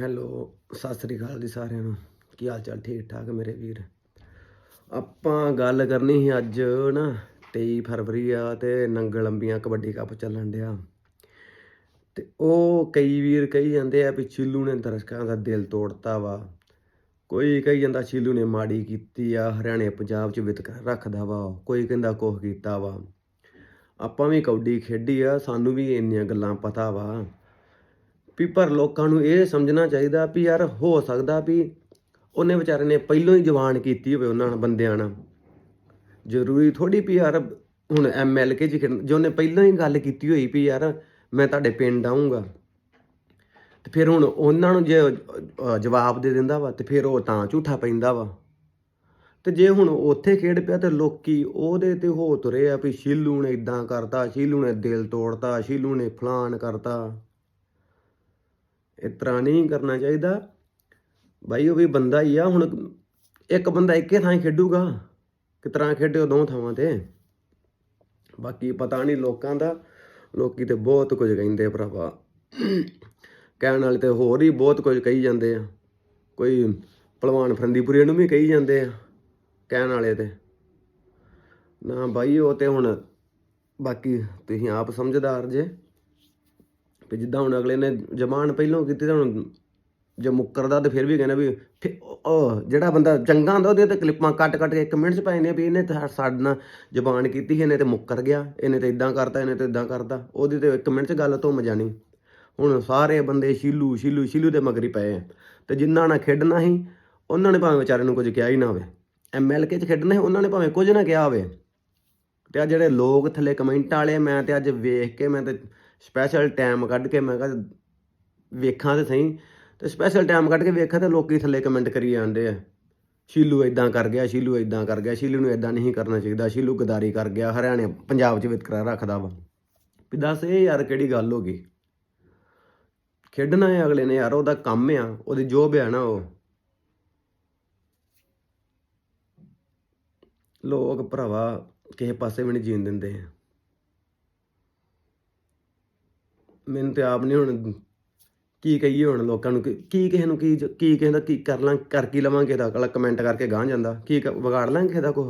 Hello Sat Sri ਅਕਾਲ ਜੀ ਸਾਰਿਆਂ ਨੂੰ। ਕੀ ਹਾਲ ਚਾਲ? ਠੀਕ ਠਾਕ ਮੇਰੇ ਵੀਰ। ਆਪਾਂ ਗੱਲ ਕਰਨੀ ਸੀ ਅੱਜ ਨਾ 23 ਫਰਵਰੀ ਆ ਤੇ ਨੰਗਲ ਲੰਬੀਆਂ ਕਬੱਡੀ ਕੱਪ ਚੱਲਣ ਡਿਆ। ਤੇ ਉਹ ਕਈ ਵੀਰ ਕਹੀ ਜਾਂਦੇ ਆ ਵੀ ਚਿੱਲੂ ਨੇ ਦਰਸ਼ਕਾਂ ਦਾ ਦਿਲ ਤੋੜਤਾ ਵਾ। ਕੋਈ ਕਹੀ ਜਾਂਦਾ ਚਿੱਲੂ ਨੇ ਮਾੜੀ ਕੀਤੀ ਆ, ਹਰਿਆਣੇ ਪੰਜਾਬ ਚ ਵਿਤਕਰਾ ਰੱਖਦਾ ਵਾ। ਕੋਈ ਕਹਿੰਦਾ ਕੁਛ ਕੀਤਾ ਵਾ। ਆਪਾਂ ਵੀ ਕਬੱਡੀ ਖੇਡੀ ਆ, ਸਾਨੂੰ ਵੀ ਇੰਨੀਆਂ ਗੱਲਾਂ ਪਤਾ ਵਾ। ਵੀ ਪਰ ਲੋਕਾਂ ਨੂੰ ਇਹ ਸਮਝਣਾ ਚਾਹੀਦਾ ਵੀ ਯਾਰ ਹੋ ਸਕਦਾ ਵੀ ਉਹਨੇ ਵਿਚਾਰੇ ਨੇ ਪਹਿਲੋਂ ਹੀ ਜਵਾਨ ਕੀਤੀ ਹੋਵੇ ਉਹਨਾਂ ਬੰਦਿਆਂ ਨਾਲ। ਜ਼ਰੂਰੀ ਥੋੜੀ ਵੀ ਯਾਰ ਹੁਣ ਐਮਐਲਕੇ ਚ ਖੇਡਣ- ਜੇ ਉਹਨੇ ਪਹਿਲਾਂ ਹੀ ਗੱਲ ਕੀਤੀ ਹੋਈ ਵੀ ਯਾਰ ਮੈਂ ਤੁਹਾਡੇ ਪਿੰਡ ਆਉਂਗਾ ਤੇ ਫਿਰ ਹੁਣ ਉਹਨਾਂ ਨੂੰ ਜੇ ਜਵਾਬ ਦੇ ਦਿੰਦਾ ਵਾ ਤੇ ਫਿਰ ਉਹ ਤਾਂ ਝੂਠਾ ਪੈਂਦਾ ਵਾ। ਤੇ ਜੇ ਹੁਣ ਉੱਥੇ ਖੇਡ ਪਿਆ ਤੇ ਲੋਕੀ ਉਹਦੇ ਤੇ ਹੋ ਤੁਰੇ ਆ ਵੀ ਸ਼ੀਲੂ ਨੇ ਇਦਾਂ ਕਰਤਾ, ਸ਼ੀਲੂ ਨੇ ਦਿਲ ਤੋੜਤਾ, ਸ਼ੀਲੂ ਨੇ ਫਲਾਨ ਕਰਤਾ। ਇਸ ਤਰ੍ਹਾਂ ਨਹੀਂ ਕਰਨਾ ਚਾਹੀਦਾ। ਬਾਈ, ਉਹ ਵੀ ਬੰਦਾ ਹੀ ਆ, ਹੁਣ ਇੱਕ ਬੰਦਾ ਇੱਕੇ ਥਾਂ ਹੀ ਖੇਡੂਗਾ। ਕਿਸ ਤਰ੍ਹਾਂ ਖੇਡਿਓ ਦੋ ਥਾਵਾਂ ਤੇ। ਬਾਕੀ ਪਤਾ ਨਹੀਂ ਲੋਕਾਂ ਦਾ, ਲੋਕੀ ਤੇ ਬਹੁਤ ਕੁਝ ਕਹਿੰਦੇ ਭਰਾਵਾ। ਕਹਿਣ ਵਾਲੇ ਤੇ ਹੋਰ ਹੀ ਬਹੁਤ ਕੁਝ ਕਹੀ ਜਾਂਦੇ ਆ। ਕੋਈ ਭਲਵਾਨ ਫਰੰਦੀਪੁਰੀ ਨੂੰ ਵੀ ਕਹੀ ਜਾਂਦੇ ਆ, ਕਹਿਣ ਵਾਲੇ ਤੇ। ਨਾ ਬਾਈ, ਉਹ ਤੇ ਹੁਣ ਬਾਕੀ ਤੁਸੀਂ ਆਪ ਸਮਝਦਾਰ ਜੇ। ਵੀ ਜਿੱਦਾਂ ਹੁਣ ਅਗਲੇ ਨੇ ਜ਼ਬਾਨ ਪਹਿਲੋਂ ਕੀਤੀ ਤਾਂ ਹੁਣ ਜੇ ਮੁੱਕਰਦਾ ਤੇ ਫਿਰ ਵੀ ਕਹਿੰਦਾ ਵੀ ਫਿਰ ਉਹ- ਜਿਹੜਾ ਬੰਦਾ ਚੰਗਾ ਹੁੰਦਾ ਉਹਦੇ ਤੇ ਕਲਿੱਪਾਂ ਕੱਟ ਕੱਟ ਕੇ ਕਮੈਂਟਸ ਪਾਏ ਨੇ ਵੀ ਇਹਨੇ ਤਾਂ ਸਾਡੇ ਨਾਲ ਜ਼ਬਾਨ ਕੀਤੀ ਸੀ, ਇਹਨੇ ਤੇ ਮੁੱਕਰ ਗਿਆ ਇਹਨੇ ਤੇ ਇਦਾਂ ਕਰਤਾ ਇਹਨੇ ਤੇ ਇਦਾਂ ਕਰਤਾ ਉਹਦੇ ਤੇ ਕਮੈਂਟ 'ਚ ਗੱਲ ਧੁੰਮ ਜਾਣੀ ਹੁਣ ਸਾਰੇ ਬੰਦੇ ਸ਼ੀਲੂ ਸ਼ੀਲੂ ਸ਼ੀਲੂ ਦੇ ਮਗਰੀ ਪਏ ਆ। ਤੇ ਜਿਨ੍ਹਾਂ ਨਾਲ ਖੇਡਣਾ ਸੀ ਉਹਨਾਂ ਨੇ ਭਾਵੇਂ ਵਿਚਾਰੇ ਨੂੰ ਕੁਝ ਕਿਹਾ ਹੀ ਨਾ ਹੋਵੇ। ਐਮਐਲਕੇ 'ਚ ਖੇਡਣਾ ਸੀ ਉਹਨਾਂ ਨੇ ਭਾਵੇਂ ਕੁਝ ਨਾ ਕਿਹਾ ਹੋਵੇ। ਤੇ ਆ ਜਿਹੜੇ ਲੋਕ ਥੱਲੇ ਕਮੈਂਟ ਵਾਲੇ ਮੈਂ ਤੇ ਅੱਜ ਵੇਖ ਕੇ ਮੈਂ ਤੇ ਸਪੈਸ਼ਲ ਟਾਈਮ ਕੱਢ ਕੇ ਮੈਂ ਕਿਹਾ ਵੇਖਾਂ ਤੇ ਸਹੀ। ਤੇ ਸਪੈਸ਼ਲ ਟਾਈਮ ਕੱਢ ਕੇ ਵੇਖਾਂ ਤੇ ਲੋਕੀ ਥੱਲੇ ਕਮੈਂਟ ਕਰੀ ਜਾਂਦੇ ਆ। ਸ਼ੀਲੂ ਇਦਾਂ ਕਰ ਗਿਆ, ਸ਼ੀਲੂ ਇਦਾਂ ਕਰ ਗਿਆ, ਸ਼ੀਲੂ ਨੂੰ ਇਦਾਂ ਨਹੀਂ ਕਰਨਾ ਚਾਹੀਦਾ, ਸ਼ੀਲੂ ਗਦਾਰੀ ਕਰ ਗਿਆ, ਹਰਿਆਣੇ, ਪੰਜਾਬ 'ਚ ਵਿਤਕਰਾ ਰੱਖਦਾ ਵਾ। ਵੀ ਦੱਸ ਇਹ ਯਾਰ ਕਿਹੜੀ ਗੱਲ ਹੋ ਗਈ? ਖੇਡਣਾ ਹੈ ਅਗਲੇ ਨੇ ਯਾਰ, ਉਹਦਾ ਕੰਮ ਆ, ਉਹਦੀ ਜੋਬ ਆ ਨਾ ਉਹ। ਲੋਕ ਭਰਾਵਾ, ਕਿਸੇ ਪਾਸੇ ਵੀ ਨਹੀਂ ਜੀਣ ਦਿੰਦੇ। ਮੈਨੂੰ ਤੇ ਆਪ ਨਹੀਂ ਹੁਣ ਕੀ ਕਹੀਏ ਹੁਣ ਲੋਕਾਂ ਨੂੰ, ਕਿ- ਕੀ ਕਿਸੇ ਨੂੰ ਕੀ ਕੀ ਕਿਸੇ ਦਾ ਕੀ ਕਰ ਲਾਂ, ਕਰ ਕੀ ਲਵਾਂਗੇ ਦਾ ਅਗਲਾ ਕਮੈਂਟ ਕਰਕੇ ਗਾਂ ਜਾਂਦਾ। ਕੀ ਕ- ਵਿਗਾੜ ਲਾਂਗੇ ਕਿਸੇ ਦਾ ਕੁਛ?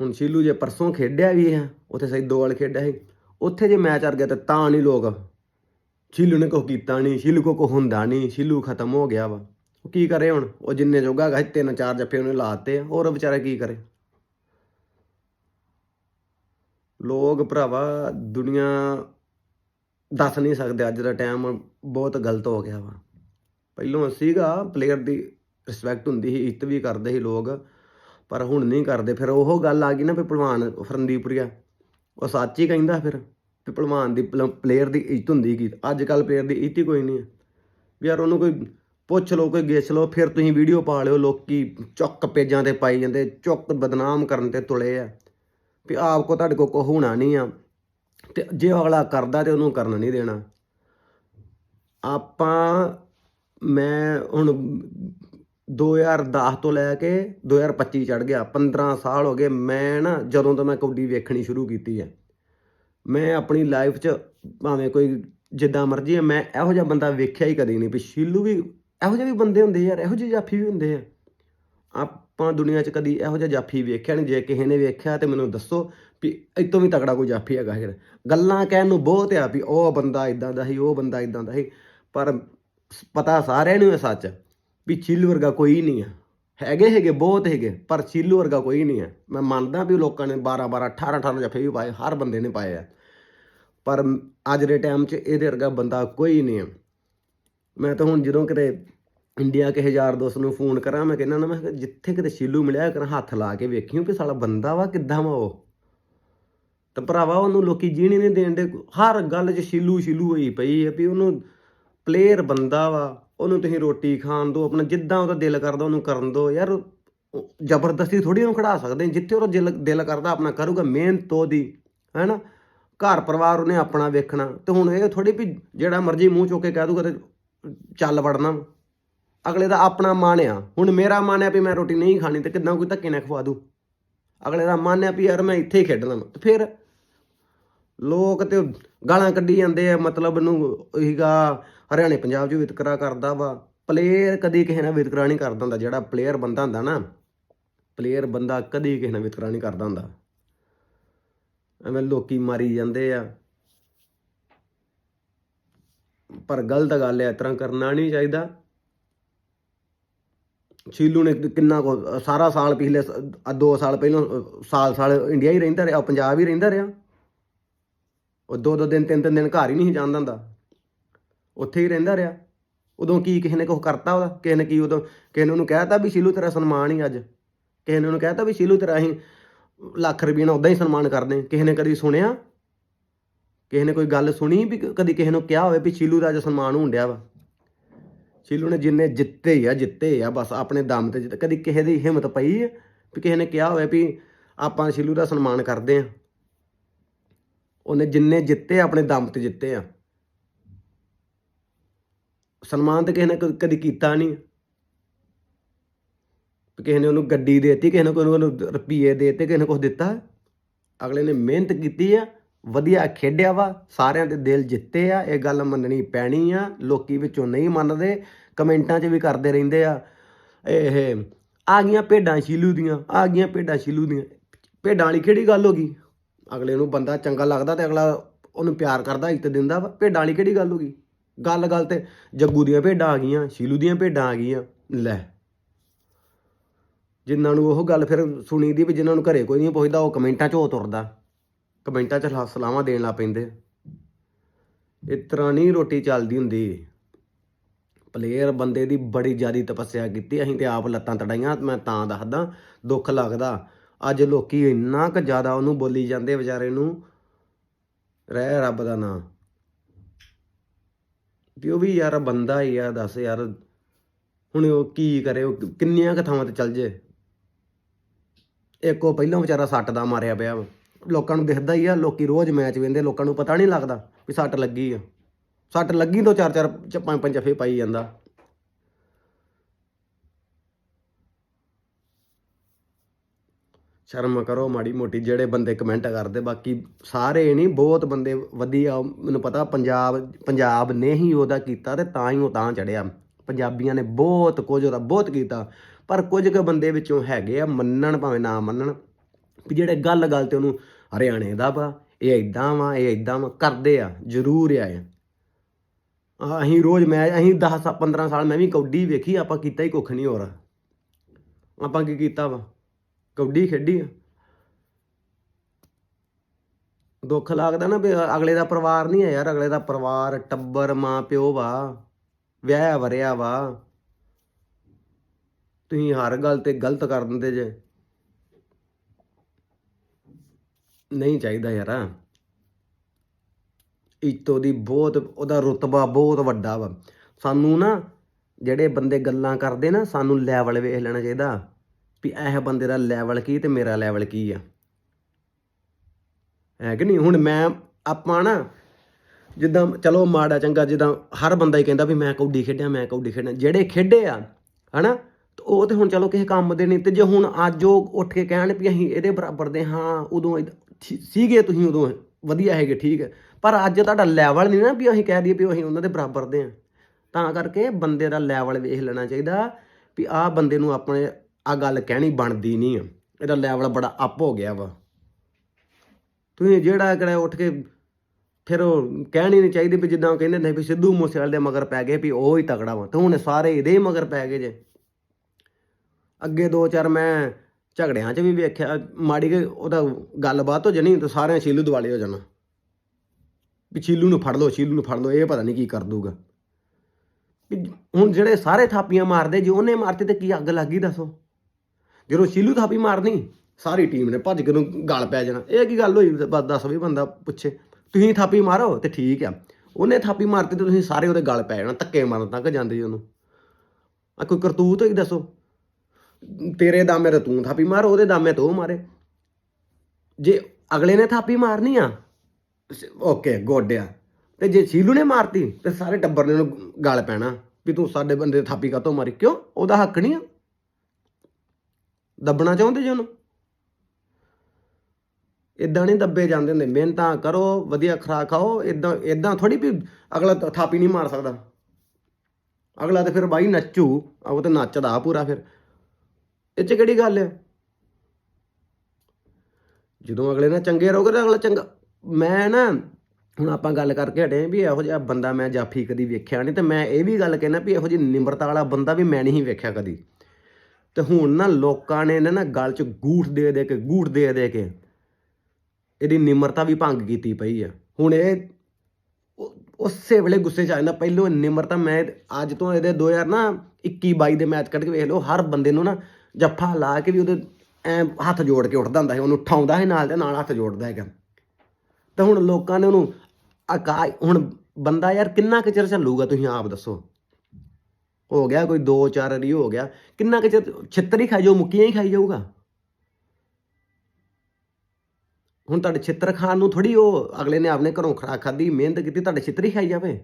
ਹੁਣ ਸ਼ੀਲੂ ਜੇ ਪਰਸੋਂ ਖੇਡਿਆ ਵੀ ਹੈ ਉੱਥੇ ਸਹੀ ਦੋ ਵਾਲ ਖੇਡਿਆ ਸੀ। ਉੱਥੇ ਜੇ ਮੈਚ ਅਰ ਗਿਆ ਤੇ ਤਾਂ ਨਹੀਂ ਲੋਕ। ਸ਼ੀਲੂ ਨੇ ਕੁਛ ਕੀਤਾ ਨਹੀਂ ਸ਼ੀਲੂ ਕੋ ਕੋ ਹੁੰਦਾ ਨਹੀਂ ਸ਼ੀਲੂ ਖਤਮ ਹੋ ਗਿਆ ਵਾ। ਉਹ ਕੀ ਕਰੇ ਹੁਣ? ਉਹ ਜਿੰਨੇ ਜੋਗਾ ਗਾ ਤਿੰਨ ਚਾਰ ਜੱਫੇ ਉਹਨੇ ਲਾਤੇ ਆ, ਹੋਰ ਉਹ ਵਿਚਾਰਾ ਕੀ ਕਰੇ? ਲੋਕ ਭਰਾਵਾ ਦੁਨੀਆ ਦੱਸ ਨਹੀਂ ਸਕਦੇ, ਅੱਜ ਦਾ ਟਾਈਮ ਬਹੁਤ ਗਲਤ ਹੋ ਗਿਆ ਵਾ। ਪਹਿਲੋਂ ਸੀਗਾ ਪਲੇਅਰ ਦੀ ਰਿਸਪੈਕਟ ਹੁੰਦੀ ਸੀ, ਇੱਜ਼ਤ ਵੀ ਕਰਦੇ ਸੀ ਲੋਕ, ਪਰ ਹੁਣ ਨਹੀਂ ਕਰਦੇ। ਫਿਰ ਉਹ ਗੱਲ ਆ ਗਈ ਨਾ ਵੀ ਭਲਵਾਨ ਫਰੰਦੀਪੁਰੀਆ, ਉਹ ਸੱਚ ਹੀ ਕਹਿੰਦਾ ਫਿਰ ਵੀ ਭਲਵਾਨ ਦੀ ਪਲੇਅਰ ਦੀ ਇੱਜ਼ਤ ਹੁੰਦੀ ਕੀ? ਅੱਜ ਕੱਲ ਪਲੇਅਰ ਦੀ ਇੱਜ਼ਤ ਹੀ ਕੋਈ ਨਹੀਂ ਹੈ ਵੀ ਯਾਰ ਉਹਨੂੰ ਕੋਈ ਪੁੱਛ ਲਓ, ਕੋਈ ਗਿੱਛ ਲਓ, ਫਿਰ ਤੁਸੀਂ ਵੀਡੀਓ ਪਾ ਲਿਓ, ਲੋਕੀ ਚੁੱਕ ਪੇਜਾਂ ਤੇ ਪਾਈ ਜਾਂਦੇ, ਚੁੱਕ ਬਦਨਾਮ ਕਰਨ ਤੇ ਤੁਲੇ ਆ। ਵੀ ਆਪ ਕੋ ਤੁਹਾਡੇ ਕੋ ਕੋ ਹੋਣਾ ਨਹੀਂ ਆ। ਤੇ ਜੇ ਅਗਲਾ ਕਰਦਾ ਤੇ ਉਹਨੂੰ ਕਰਨ ਨਹੀਂ ਦੇਣਾ। ਆਪਾਂ, ਮੈਂ ਹੁਣ 2010 ਤੋਂ ਲੈ ਕੇ 2025 ਚੜ ਗਿਆ। 15 ਸਾਲ ਹੋ ਗਏ ਮੈਂ ਨਾ ਜਦੋਂ ਤੋਂ ਮੈਂ ਕਬੱਡੀ ਵੇਖਣੀ ਸ਼ੁਰੂ ਕੀਤੀ ਹੈ ਮੈਂ ਆਪਣੀ ਲਾਈਫ 'ਚ ਭਾਵੇਂ ਕੋਈ ਜਿੱਦਾਂ ਮਰਜ਼ੀ ਹੈ ਮੈਂ ਇਹੋ ਜਿਹਾ ਬੰਦਾ ਵੇਖਿਆ ਹੀ ਕਦੇ ਨਹੀਂ। ਵੀ ਸ਼ੀਲੂ ਵੀ ਇਹੋ ਜਿਹੇ ਵੀ ਬੰਦੇ ਹੁੰਦੇ ਯਾਰ, ਇਹੋ ਜਿਹੇ ਜਾਫੀ ਵੀ ਹੁੰਦੇ ਆ। ਆਪ ਆਪਾਂ ਦੁਨੀਆ 'ਚ ਕਦੀ ਇਹੋ ਜਿਹਾ ਜਾਫੀ ਵੇਖਿਆ ਨਹੀਂ, ਜੇ ਕਿਸੇ ਨੇ ਵੇਖਿਆ ਤੇ ਮੈਨੂੰ ਦੱਸੋ ਵੀ ਇਹ ਵੀ ਤਕੜਾ ਕੋਈ ਜਾਫੀ ਹੈਗਾ ਫਿਰ ਗੱਲਾਂ ਕਹਿਣ ਨੂੰ ਬਹੁਤ ਆ ਵੀ ਉਹ ਬੰਦਾ ਇਦਾਂ ਦਾ ਸੀ, ਉਹ ਬੰਦਾ ਇਦਾਂ ਦਾ ਸੀ, ਪਰ ਪਤਾ ਸਾਰਿਆਂ ਨੂੰ ਹੈ ਸੱਚ ਵੀ ਚੀਲੂ ਵਰਗਾ ਕੋਈ ਨਹੀਂ ਆ। ਹੈਗੇ ਹੈਗੇ ਬਹੁਤ ਹੈਗੇ ਪਰ ਚੀਲੂ ਵਰਗਾ ਕੋਈ ਨਹੀਂ ਹੈ ਮੈਂ ਮੰਨਦਾ ਵੀ ਲੋਕਾਂ ਨੇ 12 12 18 18 ਜਫੇ ਵੀ ਪਾਏ, ਹਰ ਬੰਦੇ ਨੇ ਪਾਏ ਆ। ਪਰ ਅੱਜ ਦੇ ਟਾਈਮ 'ਚ ਇਹਦੇ ਵਰਗਾ ਬੰਦਾ ਕੋਈ ਨਹੀਂ ਹੈ ਮੈਂ ਤਾਂ ਹੁਣ ਜਦੋਂ ਕਿਤੇ ਇੰਡੀਆ ਕਿਸੇ ਯਾਰ ਦੋਸਤ ਨੂੰ ਫੋਨ ਕਰਾਂ, ਮੈਂ ਕਹਿੰਦਾ ਨਾ, ਮੈਂ ਕਿਹਾ ਜਿੱਥੇ ਕਿਤੇ ਸ਼ੀਲੂ ਮਿਲਿਆ ਕਰਾਂ ਹੱਥ ਲਾ ਕੇ ਵੇਖਿਓ ਵੀ ਸਾਲਾ ਬੰਦਾ ਵਾ ਕਿੱਦਾਂ ਵਾ ਉਹ। ਤਾਂ ਭਰਾਵਾ ਉਹਨੂੰ ਲੋਕੀ ਜੀਣੀ ਨਹੀਂ ਦੇਣ ਦੇ, ਹਰ ਗੱਲ 'ਚ ਸ਼ੀਲੂ ਸ਼ੀਲੂ ਹੋਈ ਪਈ ਹੈ ਵੀ ਉਹਨੂੰ ਪਲੇਅਰ ਬੰਦਾ ਵਾ, ਉਹਨੂੰ ਤੁਸੀਂ ਰੋਟੀ ਖਾਣ ਦਿਓ ਆਪਣਾ ਜਿੱਦਾਂ ਉਹਦਾ ਦਿਲ ਕਰਦਾ ਉਹਨੂੰ ਕਰਨ ਦਿਓ ਯਾਰ ਜ਼ਬਰਦਸਤੀ ਥੋੜੀ ਉਹਨੂੰ ਖੜਾ ਸਕਦੇ, ਜਿੱਥੇ ਉਹਦਾ ਦਿਲ ਦਿਲ ਕਰਦਾ ਆਪਣਾ ਕਰੂਗਾ ਮਿਹਨਤ ਉਹਦੀ, ਹੈਨਾ। ਘਰ ਪਰਿਵਾਰ ਉਹਨੇ ਆਪਣਾ ਵੇਖਣਾ, ਤੇ ਹੁਣ ਇਹ ਥੋੜੀ ਵੀ ਜਿਹੜਾ ਮਰਜ਼ੀ ਮੂੰਹ ਚੁੱਕ ਕੇ ਕਹਿ ਦੂਗਾ ਤੇ ਚੱਲ ਵੜਨਾ। ਅਗਲੇ ਦਾ ਆਪਣਾ ਮਨ ਆ। ਹੁਣ ਮੇਰਾ ਮਨ ਆ ਵੀ ਮੈਂ ਰੋਟੀ ਨਹੀਂ ਖਾਣੀ ਤੇ ਕਿਦਾਂ ਕੋਈ ਧੱਕੇ ਨਾਲ ਖਵਾ ਦੂ। ਅਗਲੇ ਦਾ ਮਨ ਆ ਵੀ ਯਾਰ ਮੈਂ ਇੱਥੇ ਹੀ ਖੇਡਣਾ ਤੇ ਫਿਰ ਲੋਕ ਤੇ ਗਾਲਾਂ ਕੱਢੀ ਜਾਂਦੇ ਆ। ਮਤਲਬ ਨੂੰ ਉਹੀਗਾ ਹਰਿਆਣੇ ਪੰਜਾਬ 'ਚ ਵਿਤਕਰਾ ਕਰਦਾ ਵਾ। ਪਲੇਅਰ ਕਦੀ ਕਿਸੇ ਨਾਲ ਵਿਤਕਰਾ ਨਹੀਂ ਕਰਦਾ ਹੁੰਦਾ। ਜਿਹੜਾ ਪਲੇਅਰ ਬੰਦਾ ਹੁੰਦਾ ਨਾ ਪਲੇਅਰ ਬੰਦਾ ਕਦੀ ਕਿਸੇ ਨਾਲ ਵਿਤਕਰਾ ਨਹੀਂ ਕਰਦਾ ਹੁੰਦਾ। ਐਵੇਂ ਲੋਕੀ ਮਾਰੀ ਜਾਂਦੇ ਆ। ਪਰ ਗਲਤ ਗੱਲ ਹੈ ਇਸ ਤਰ੍ਹਾਂ ਕਰਨਾ ਨਹੀਂ ਚਾਹੀਦਾ। ਸ਼ੀਲੂ ਨੇ ਕਿੰਨਾ ਕੁ- ਸਾਰਾ ਸਾਲ ਪਿਛਲੇ 2 ਸਾਲ ਪਹਿਲਾਂ ਸਾਲ ਸਾਲ ਇੰਡੀਆ ਹੀ ਰਹਿੰਦਾ ਰਿਹਾ, ਪੰਜਾਬ ਹੀ ਰਹਿੰਦਾ ਰਿਹਾ। ਉਹ ਦੋ ਦੋ ਦਿਨ, ਤਿੰਨ ਤਿੰਨ ਦਿਨ ਘਰ ਹੀ ਨਹੀਂ ਸੀ ਜਾਂਦਾ ਹੁੰਦਾ ਉੱਥੇ ਹੀ ਰਹਿੰਦਾ ਰਿਹਾ। ਉਦੋਂ ਕੀ ਕਿਸੇ ਨੇ ਕੁਝ ਕਰਤਾ ਉਹਦਾ? ਕਿਸੇ ਨੇ ਕੀ ਉਦੋਂ, ਕਿਸੇ ਨੇ ਉਹਨੂੰ ਕਹਿਤਾ ਵੀ ਸ਼ੀਲੂ ਤੇਰਾ ਸਨਮਾਨ ਹੀ ਅੱਜ। ਕਿਸੇ ਨੇ ਉਹਨੂੰ ਕਹਿਤਾ ਵੀ ਸ਼ੀਲੂ ਤੇਰਾ ਅਸੀਂ ਲੱਖ ਰੁਪਏ ਨਾਲ ਉਦਾਂ ਹੀ ਸਨਮਾਨ ਕਰਦੇ ਕਿਸੇ ਨੇ ਕਦੀ ਸੁਣਿਆ? ਕਿਸੇ ਨੇ ਕੋਈ ਗੱਲ ਸੁਣੀ ਵੀ ਕਦੀ ਕਿਸੇ ਨੂੰ ਕਿਹਾ ਹੋਵੇ ਵੀ ਸ਼ੀਲੂ ਦਾ ਅੱਜ ਸਨਮਾਨ ਹੋਣ ਡਿਆ ਵਾ? ਸ਼ੀਲੂ ਨੇ ਜਿੰਨੇ ਜਿੱਤੇ ਆ ਜਿੱਤੇ ਆ, ਬਸ ਆਪਣੇ ਦਮ ਤੇ ਜਿੱਤੇ ਕਦੀ ਕਿਸੇ ਦੀ ਹਿੰਮਤ ਪਈ ਹੈ ਵੀ ਕਿਸੇ ਨੇ ਕਿਹਾ ਹੋਵੇ ਵੀ ਆਪਾਂ ਸ਼ੀਲੂ ਦਾ ਸਨਮਾਨ ਕਰਦੇ ਆ ਉਹਨੇ ਜਿੰਨੇ ਜਿੱਤੇ ਆਪਣੇ ਦਮ ਤੇ ਜਿੱਤੇ ਆ। ਸਨਮਾਨ ਤੇ ਕਿਸੇ ਨੇ ਕਦੀ ਕੀਤਾ ਨਹੀਂ। ਕਿਸੇ ਨੇ ਉਹਨੂੰ ਗੱਡੀ ਦੇਤੀ, ਕਿਸੇ ਨੇ ਕੋਈ ਉਹਨੂੰ ਰੁਪਈਏ ਦੇਤੇ, ਕਿਸੇ ਨੇ ਕੁਝ ਦਿੱਤਾ। ਅਗਲੇ ਨੇ ਮਿਹਨਤ ਕੀਤੀ ਆ। ਵਧੀਆ ਖੇਡਿਆ ਵਾ, ਸਾਰਿਆਂ ਦੇ ਦਿਲ ਜਿੱਤੇ ਆ, ਇਹ ਗੱਲ ਮੰਨਣੀ ਪੈਣੀ ਆ, ਲੋਕੀ ਵਿੱਚੋਂ ਨਹੀਂ ਮੰਨਦੇ, ਕਮੈਂਟਾਂ 'ਚ ਵੀ ਕਰਦੇ ਰਹਿੰਦੇ ਆ, ਇਹ ਆ ਗਈਆਂ ਭੇਡਾਂ ਸ਼ੀਲੂ ਦੀਆਂ, ਆ ਗਈਆਂ ਭੇਡਾਂ ਸ਼ੀਲੂ ਦੀਆਂ। ਭੇਡਾਂ ਵਾਲੀ ਕਿਹੜੀ ਗੱਲ ਹੋ ਗਈ? ਅਗਲੇ ਨੂੰ ਬੰਦਾ ਚੰਗਾ ਲੱਗਦਾ ਤੇ ਅਗਲਾ ਉਹਨੂੰ ਪਿਆਰ ਕਰਦਾ, ਇੱਜ਼ਤ ਦਿੰਦਾ ਵਾ। ਭੇਡਾਂ ਵਾਲੀ ਕਿਹੜੀ ਗੱਲ ਹੋ ਗਈ? ਗੱਲ ਗੱਲ ਤੇ ਜੱਗੂ ਦੀਆਂ ਭੇਡਾਂ ਆ ਗਈਆਂ, ਸ਼ੀਲੂ ਦੀਆਂ ਭੇਡਾਂ ਆ ਗਈਆਂ, ਲੈ। ਜਿਨ੍ਹਾਂ ਨੂੰ ਉਹ ਗੱਲ ਫਿਰ ਸੁਣੀ ਦੀ ਵੀ ਜਿਨ੍ਹਾਂ ਨੂੰ ਘਰੇ ਕੋਈ ਨਹੀਂ ਪੁੱਛਦਾ, ਉਹ ਕਮੈਂਟਾਂ 'ਚ ਉਹ ਤੁਰਦਾ। ਕਮੈਂਟਾਂ 'ਚ ਲਾ- ਸਲਾਹਾਂ ਦੇਣ ਲੱਗ ਪੈਂਦੇ ਇਸ ਤਰ੍ਹਾਂ ਨਹੀਂ ਰੋਟੀ ਚੱਲਦੀ ਹੁੰਦੀ। ਪਲੇਅਰ ਬੰਦੇ ਦੀ ਬੜੀ ਜ਼ਿਆਦੀ ਤਪੱਸਿਆ ਕੀਤੀ, ਅਸੀਂ ਤੇ ਆਪ ਲੱਤਾਂ ਤੜਾਈਆਂ, ਮੈਂ ਤਾਂ ਦੱਸਦਾ, ਦੁੱਖ ਲੱਗਦਾ। ਅੱਜ ਲੋਕੀ ਇੰਨਾ ਕੁ ਜ਼ਿਆਦਾ ਉਹਨੂੰ ਬੋਲੀ ਜਾਂਦੇ ਵਿਚਾਰੇ ਨੂੰ, ਰਹਿ ਰੱਬ ਦਾ ਨਾਂ। ਵੀ ਉਹ ਵੀ ਯਾਰ ਬੰਦਾ ਹੀ ਆ, ਦੱਸ ਯਾਰ, ਹੁਣ ਉਹ ਕੀ ਕਰੇ, ਉਹ ਕਿੰਨੀਆਂ ਕੁ ਥਾਵਾਂ ਤੇ ਚੱਲ ਜੇ। ਇੱਕ ਉਹ ਪਹਿਲਾਂ ਵਿਚਾਰਾ ਸੱਟ ਦਾ ਮਾਰਿਆ ਪਿਆ ਵਾ। ਲੋਕਾਂ ਨੂੰ ਦਿਖਦਾ ਹੀ ਆ, ਲੋਕੀ ਰੋਜ਼ ਮੈਚ ਵੇਂਦੇ ਲੋਕਾਂ ਨੂੰ ਪਤਾ ਨਹੀਂ ਲੱਗਦਾ ਵੀ ਸੱਟ ਲੱਗੀ ਆ। ਸੱਟ ਲੱਗੀ ਤੋਂ ਚਾਰ ਚਾਰ ਪੰਜ ਪੰਜ ਜਫੇ ਪਾਈ ਜਾਂਦਾ। ਸ਼ਰਮ ਕਰੋ ਮਾੜੀ ਮੋਟੀ, ਜਿਹੜੇ ਬੰਦੇ ਕਮੈਂਟ ਕਰਦੇ, ਬਾਕੀ ਸਾਰੇ ਨਹੀਂ, ਬਹੁਤ ਬੰਦੇ ਵਧੀਆ, ਮੈਨੂੰ ਪਤਾ ਪੰਜਾਬ ਪੰਜਾਬ ਨੇ ਹੀ ਉਹਦਾ ਕੀਤਾ ਤੇ ਤਾਂ ਹੀ ਉਹ ਤਾਂ ਚੜਿਆ। ਪੰਜਾਬੀਆਂ ਨੇ ਬਹੁਤ ਕੁਝ ਉਹਦਾ ਬਹੁਤ ਕੀਤਾ, ਪਰ ਕੁਝ ਕੁ ਬੰਦੇ ਵਿੱਚੋਂ ਹੈਗੇ ਆ ਮੰਨਣ, ਭਾਵੇਂ ਨਾ ਮੰਨਣ। ਵੀ ਜਿਹੜੇ ਗੱਲ ਗੱਲ ਤੇ ਉਹਨੂੰ ਹਰਿਆਣੇ ਦਾ ਵਾ, ਇਹ ਇਦਾਂ ਵਾ, ਇਹ ਇਦਾਂ ਵਾ, ਕਰਦੇ ਆ, ਜ਼ਰੂਰ ਆ ਅਸੀਂ ਰੋਜ਼ ਮੈਂ, ਅਸੀਂ 10 ਸਾ- 15 ਸਾਲ ਮੈਂ ਵੀ ਕੌਡੀ ਵੇਖੀ, ਆਪਾਂ ਕੀਤਾ ਹੀ ਕੁੱਖ ਨਹੀਂ ਹੋਰ। ਆਪਾਂ ਕੀ ਕੀਤਾ ਵਾ? ਕੌਡੀ ਖੇਡੀ ਆ। ਦੁੱਖ ਲੱਗਦਾ ਨਾ ਵੀ ਅਗਲੇ ਦਾ ਪਰਿਵਾਰ ਨਹੀਂ ਹੈ ਯਾਰ, ਅਗਲੇ ਦਾ ਪਰਿਵਾਰ ਟੱਬਰ ਮਾਂ ਪਿਓ ਵਾ, ਵਿਆਹ ਵਰਿਆ ਵਾ। ਤੁਸੀਂ ਹਰ ਗੱਲ ਤੇ ਗਲਤ ਕਰ ਦਿੰਦੇ ਜੇ। ਨਹੀਂ ਚਾਹੀਦਾ ਯਾਰ। ਇੱਤੋਂ ਦੀ ਬਹੁਤ, ਉਹਦਾ ਰੁਤਬਾ ਬਹੁਤ ਵੱਡਾ ਵਾ। ਸਾਨੂੰ ਨਾ ਜਿਹੜੇ ਬੰਦੇ ਗੱਲਾਂ ਕਰਦੇ ਨਾ, ਸਾਨੂੰ ਲੈਵਲ ਵੇਖ ਲੈਣਾ ਚਾਹੀਦਾ ਵੀ ਇਹ ਬੰਦੇ ਦਾ ਲੈਵਲ ਕੀ ਤੇ ਮੇਰਾ ਲੈਵਲ ਕੀ ਆ। ਹੈ ਕਿ ਨਹੀਂ? ਹੁਣ ਮੈਂ, ਆਪਾਂ ਨਾ ਜਿੱਦਾਂ, ਚਲੋ ਮਾੜਾ ਚੰਗਾ ਜਿੱਦਾਂ ਹਰ ਬੰਦਾ ਹੀ ਕਹਿੰਦਾ ਵੀ ਮੈਂ ਕੌਡੀ ਖੇਡਿਆ, ਮੈਂ ਕੌਡੀ ਖੇਡਿਆ। ਜਿਹੜੇ ਖੇਡੇ ਆ, ਹਨਾ? ਤੇ ਉਹ ਤੇ ਹੁਣ ਚਲੋ ਕਿਸੇ ਕੰਮ ਦੇ ਨਹੀਂ। ਤੇ ਜੇ ਹੁਣ ਅੱਜ ਉਹ ਉੱਠ ਕੇ ਕਹਿਣ ਵੀ ਅਸੀਂ ਇਹਦੇ ਬਰਾਬਰ ਦੇ ਹਾਂ, ਉਦੋਂ ਇਦ- ਸੀਗੇ ਤੁਸੀਂ ਉਦੋਂ, ਵਧੀਆ ਹੈਗੇ, ਠੀਕ ਹੈ। ਪਰ ਅੱਜ ਤੁਹਾਡਾ ਲੈਵਲ ਨਹੀਂ ਨਾ ਵੀ ਅਸੀਂ ਕਹਿ ਦਈਏ ਵੀ ਅਸੀਂ ਉਹਨਾਂ ਦੇ ਬਰਾਬਰ ਦੇ ਆ ਤਾਂ ਕਰਕੇ ਬੰਦੇ ਦਾ ਲੈਵਲ ਵੇਖ ਲੈਣਾ ਚਾਹੀਦਾ ਵੀ ਆਹ ਬੰਦੇ ਨੂੰ ਆਪਣੇ ਆ ਗੱਲ ਕਹਿਣੀ ਬਣਦੀ ਨਹੀਂ ਆ। ਇਹਦਾ ਲੈਵਲ ਬੜਾ ਅਪ ਹੋ ਗਿਆ ਵਾ। ਤੁਸੀਂ ਜਿਹੜਾ ਕਿਹੜਾ ਉੱਠ ਕੇ ਫਿਰ ਉਹ ਕਹਿਣੀ ਨਹੀਂ ਚਾਹੀਦੀ ਵੀ ਜਿੱਦਾਂ ਉਹ ਕਹਿੰਦੇ ਨੇ ਵੀ ਸਿੱਧੂ ਮੂਸੇਵਾਲੇ ਦੇ ਮਗਰ ਪੈ ਗਏ ਵੀ ਉਹ ਹੀ ਤਕੜਾ ਵਾ। ਤੇ ਹੁਣ ਸਾਰੇ ਇਹਦੇ ਹੀ ਮਗਰ ਪੈ ਗਏ ਜੇ। ਅੱਗੇ ਦੋ ਚਾਰ ਮੈਂ ਝਗੜਿਆਂ 'ਚ ਵੀ ਵੇਖਿਆ, ਮਾੜੀ ਕਿ ਉਹਦਾ ਗੱਲਬਾਤ ਹੋ ਜਾਣੀ, ਤਾਂ ਸਾਰਿਆਂ ਸ਼ੀਲੂ ਦੁਆਲੇ ਹੋ ਜਾਣਾ। ਵੀ ਸ਼ੀਲੂ ਨੂੰ ਫੜ ਲਓ, ਸ਼ੀਲੂ ਨੂੰ ਫੜ ਲਓ, ਇਹ ਪਤਾ ਨਹੀਂ ਕੀ ਕਰ ਦੂਗਾ ਵੀ ਹੁਣ ਜਿਹੜੇ ਸਾਰੇ ਥਾਪੀਆਂ ਮਾਰਦੇ, ਜੇ ਉਹਨੇ ਮਾਰਤੀ ਤੇ ਕੀ ਅੱਗ ਲੱਗੀ ਦੱਸੋ? ਜਦੋਂ ਸ਼ੀਲੂ ਥਾਪੀ ਮਾਰਨੀ, ਸਾਰੀ ਟੀਮ ਨੇ ਭੱਜ ਕੇ ਨੂੰ ਗਲ ਪੈ ਜਾਣਾ। ਇਹ ਕੀ ਗੱਲ ਹੋਈ? ਬਸ ਦੱਸ ਵੀ ਬੰਦਾ ਪੁੱਛੇ। ਤੁਸੀਂ ਥਾਪੀ ਮਾਰੋ, ਤੇ ਠੀਕ ਆ। ਉਹਨੇ ਥਾਪੀ ਮਾਰਤੀ ਤੇ ਤੁਸੀਂ ਸਾਰੇ ਉਹਦੇ ਗਲ ਪੈ ਜਾਣਾ, ਧੱਕੇ ਮਾਰਨ ਤੱਕ ਜਾਂਦੇ ਜੀ ਉਹਨੂੰ। ਆ ਕੋਈ ਕਰਤੂਤ ਹੋਈ ਦੱਸੋ? ਤੇਰੇ ਦਾਮੇ ਤੇ ਤੂੰ ਥਾਪੀ ਮਾਰ, ਉਹਦੇ ਦਾਮੇ ਤੇ ਉਹ ਮਾਰੇ। ਜੇ ਅਗਲੇ ਨੇ ਥਾਪੀ ਮਾਰਨੀ ਆ ਓਕੇ ਗੋਡਿਆ ਤੇ ਜੇ ਸ਼ੀਲੂ ਨੇ ਮਾਰਤੀ, ਤੇ ਸਾਰੇ ਟੱਬਰ ਨੇ ਉਹਨੂੰ ਗਲ ਪੈਣਾ ਵੀ ਤੂੰ ਸਾਡੇ ਬੰਦੇ ਥਾਪੀ ਕਾਤੋਂ ਮਾਰੀ? ਕਿਉਂ? ਉਹਦਾ ਹੱਕ ਨਹੀਂ ਆ। ਦੱਬਣਾ ਚਾਹੁੰਦੇ ਜੀ ਉਹਨੂੰ? ਇਦਾਂ ਨਹੀਂ ਦੱਬੇ ਜਾਂਦੇ ਹੁੰਦੇ। ਮਿਹਨਤਾਂ ਕਰੋ, ਵਧੀਆ ਖਰਾ ਖਾਓ ਇਦਾਂ ਇਦਾਂ ਥੋੜੀ ਵੀ ਅਗਲਾ ਥਾਪੀ ਨਹੀਂ ਮਾਰ ਸਕਦਾ। ਅਗਲਾ ਤੇ ਫਿਰ ਬਾਈ ਨੱਚੂ ਆ ਉਹ ਤੇ ਨੱਚਦਾ ਪੂਰਾ ਫਿਰ। ਇਹ ਚ ਕਿਹੜੀ ਗੱਲ ਹੈ ਜਦੋਂ ਅਗਲੇ ਨਾਲ ਚੰਗੇ ਰਹੋਗੇ ਤਾਂ ਅਗਲਾ ਚੰਗਾ। ਮੈਂ ਨਾ, ਹੁਣ ਆਪਾਂ ਗੱਲ ਕਰਕੇ ਹਟੇ ਵੀ ਇਹੋ ਜਿਹਾ ਬੰਦਾ ਮੈਂ ਜਾਫੀ ਕਦੀ ਵੇਖਿਆ ਨਹੀਂ ਤੇ ਮੈਂ ਇਹ ਵੀ ਗੱਲ ਕਹਿਣਾ ਵੀ ਇਹੋ ਜਿਹੀ ਨਿਮਰਤਾ ਵਾਲਾ ਬੰਦਾ ਵੀ ਮੈਂ ਨਹੀਂ ਵੇਖਿਆ ਕਦੀ। ਤੇ ਹੁਣ ਨਾ ਲੋਕਾਂ ਨੇ ਨਾ ਗੱਲ 'ਚ ਗੂਠ ਦੇ ਦੇ ਕੇ, ਗੂਠ ਦੇ ਦੇ ਕੇ ਇਹਦੀ ਨਿਮਰਤਾ ਵੀ ਭੰਗ ਕੀਤੀ ਪਈ ਆ। ਹੁਣ ਇਹ ਉਸੇ ਵੇਲੇ ਗੁੱਸੇ 'ਚ ਆ ਜਾਂਦਾ। ਪਹਿਲੋਂ ਨਿਮਰਤਾ ਮੈਂ ਅੱਜ ਤੋਂ ਇਹਦੇ 2000 ਨਾ 21 22 ਦੇ ਮੈਚ ਕੱਢ ਕੇ ਵੇਖ ਲਓ, ਹਰ ਬੰਦੇ ਨੂੰ ਨਾ ਜੱਫਾ ਲਾ ਕੇ ਵੀ ਉਹਦੇ ਐ ਹੱਥ ਜੋੜ ਕੇ ਉੱਠਦਾ ਹੁੰਦਾ ਸੀ, ਉਹਨੂੰ ਉਠਾਉਂਦਾ ਸੀ ਨਾਲ ਤੇ ਨਾਲ ਹੱਥ ਜੋੜਦਾ ਹੈਗਾ। ਤੇ ਹੁਣ ਲੋਕਾਂ ਨੇ ਉਹਨੂੰ ਅਕਾ ਹੁਣ ਬੰਦਾ ਯਾਰ ਕਿੰਨਾ ਕੁ ਚਿਰ ਚੱਲੂਗਾ ਤੁਸੀਂ ਆਪ ਦੱਸੋ? ਹੋ ਗਿਆ ਕੋਈ 2-4 ਰੀ ਹੋ ਗਿਆ, ਕਿੰਨਾ ਕੁ ਚਿਰ ਛਿੱਤਰ ਹੀ ਖਾਈ ਜਾਊ, ਮੁੱਕੀਆਂ ਹੀ ਖਾਈ ਜਾਊਗਾ? ਹੁਣ ਤੁਹਾਡੇ ਛਿੱਤਰ ਖਾਣ ਨੂੰ ਥੋੜੀ ਉਹ ਅਗਲੇ ਨੇ ਆਪਣੇ ਘਰੋਂ ਖਰਾ ਖਾਦੀ ਮਿਹਨਤ ਕੀਤੀ, ਤੁਹਾਡੇ ਛਿੱਤਰ ਹੀ ਖਾਈ ਜਾਵੇ।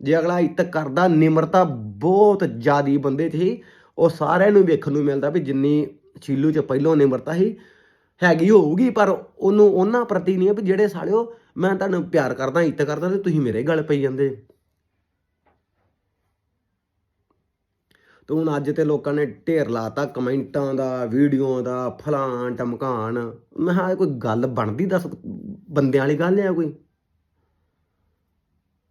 ਜੇ ਅਗਲਾ ਇੱਤ ਕਰਦਾ, ਨਿਮਰਤਾ ਬਹੁਤ ਜ਼ਿਆਦੀ ਬੰਦੇ 'ਚ ਹੀ ਉਹ ਸਾਰਿਆਂ ਨੂੰ ਵੇਖਣ ਨੂੰ ਮਿਲਦਾ ਵੀ ਜਿੰਨੀ ਛੀਲੂ 'ਚ ਪਹਿਲੋਂ ਨਿਮਰਤਾ ਸੀ, ਹੈਗੀ ਹੋਊਗੀ, ਪਰ ਉਹਨੂੰ ਉਹਨਾਂ ਪ੍ਰਤੀ ਨਹੀਂ ਹੈ ਵੀ ਜਿਹੜੇ ਸਾਲਿਓ ਮੈਂ ਤੁਹਾਨੂੰ ਪਿਆਰ ਕਰਦਾ, ਇੱਜ਼ਤ ਕਰਦਾ ਤੇ ਤੁਸੀਂ ਮੇਰੇ ਗੱਲ ਪਈ ਜਾਂਦੇ। ਤੇ ਹੁਣ ਅੱਜ ਤੇ ਲੋਕਾਂ ਨੇ ਢੇਰ ਲਾਤਾ ਕਮੈਂਟਾਂ ਦਾ ਵੀਡੀਓ ਦਾ ਫਲਾਂ ਟਮਕਾਨ ਮੈਂ ਹਾਂ ਕੋਈ ਗੱਲ ਬਣਦੀ ਦੱਸ, ਬੰਦਿਆਂ ਵਾਲੀ ਗੱਲ ਆ ਕੋਈ?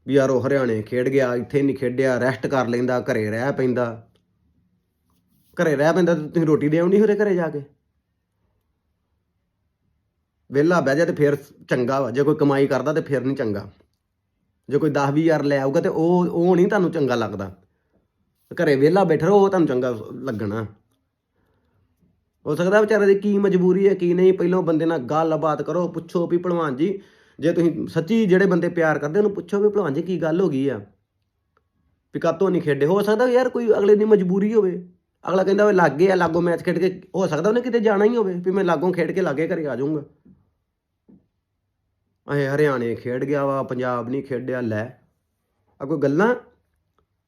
ਵੀ ਯਾਰ ਉਹ ਹਰਿਆਣੇ ਖੇਡ ਗਿਆ, ਇੱਥੇ ਨਹੀਂ ਖੇਡਿਆ ਰੈਸਟ ਕਰ ਲੈਂਦਾ, ਘਰੇ ਰਹਿ ਪੈਂਦਾ। ਘਰੇ ਰਹਿ ਪੈਂਦਾ ਤੇ ਤੁਸੀਂ ਰੋਟੀ ਦੇ ਆਉਣੀ ਹੋਰੇ ਘਰੇ ਜਾ ਕੇ? ਵਿਹਲਾ ਬਹਿ ਜਾ ਤੇ ਫਿਰ ਚੰਗਾ ਵਾ। ਜੇ ਕੋਈ ਕਮਾਈ ਕਰਦਾ ਤੇ ਫਿਰ ਨਹੀਂ ਚੰਗਾ। ਜੇ ਕੋਈ 10 ਹਜ਼ਾਰ ਲੈ ਆਊਗਾ ਤੇ ਉਹ ਉਹ ਨਹੀਂ ਤੁਹਾਨੂੰ ਚੰਗਾ ਲੱਗਦਾ। ਘਰੇ ਵਿਹਲਾ ਬੈਠਾ ਰਹੋ, ਉਹ ਤੁਹਾਨੂੰ ਚੰਗਾ ਲੱਗਣਾ। ਹੋ ਸਕਦਾ ਵਿਚਾਰੇ ਦੀ ਕੀ ਮਜਬੂਰੀ ਹੈ, ਕੀ ਨਹੀਂ। ਪਹਿਲਾਂ ਬੰਦੇ ਨਾਲ ਗੱਲਬਾਤ ਕਰੋ, ਪੁੱਛੋ ਵੀ ਭਲਵਾਨ ਜੀ, ਜੇ ਤੁਸੀਂ ਸੱਚੀ ਜਿਹੜੇ ਬੰਦੇ ਪਿਆਰ ਕਰਦੇ, ਉਹਨੂੰ ਪੁੱਛੋ ਵੀ ਭਲਵਾਨ ਜੀ ਕੀ ਗੱਲ ਹੋ ਗਈ ਆ? ਵੀ ਕਾਤੋਂ ਨਹੀਂ ਖੇਡੇ। ਹੋ ਸਕਦਾ ਯਾਰ ਕੋਈ ਅਗਲੇ ਦੀ ਮਜਬੂਰੀ ਹੋਵੇ। ਅਗਲਾ ਕਹਿੰਦਾ ਵੇ ਲਾਗੇ ਆ ਲਾਗੋ ਮੈਚ ਖੇਡ ਕੇ, ਹੋ ਸਕਦਾ ਉਹਨੇ ਕਿਤੇ ਜਾਣਾ ਹੀ ਹੋਵੇ ਵੀ ਮੈਂ ਲਾਗੋਂ ਖੇਡ ਕੇ ਲਾਗੇ ਘਰੇ ਆ ਜਾਊਂਗਾ। ਅਹੇ ਹਰਿਆਣੇ ਖੇਡ ਗਿਆ ਵਾ, ਪੰਜਾਬ ਨਹੀਂ ਖੇਡਿਆ, ਲੈ। ਆ ਕੋਈ ਗੱਲਾਂ?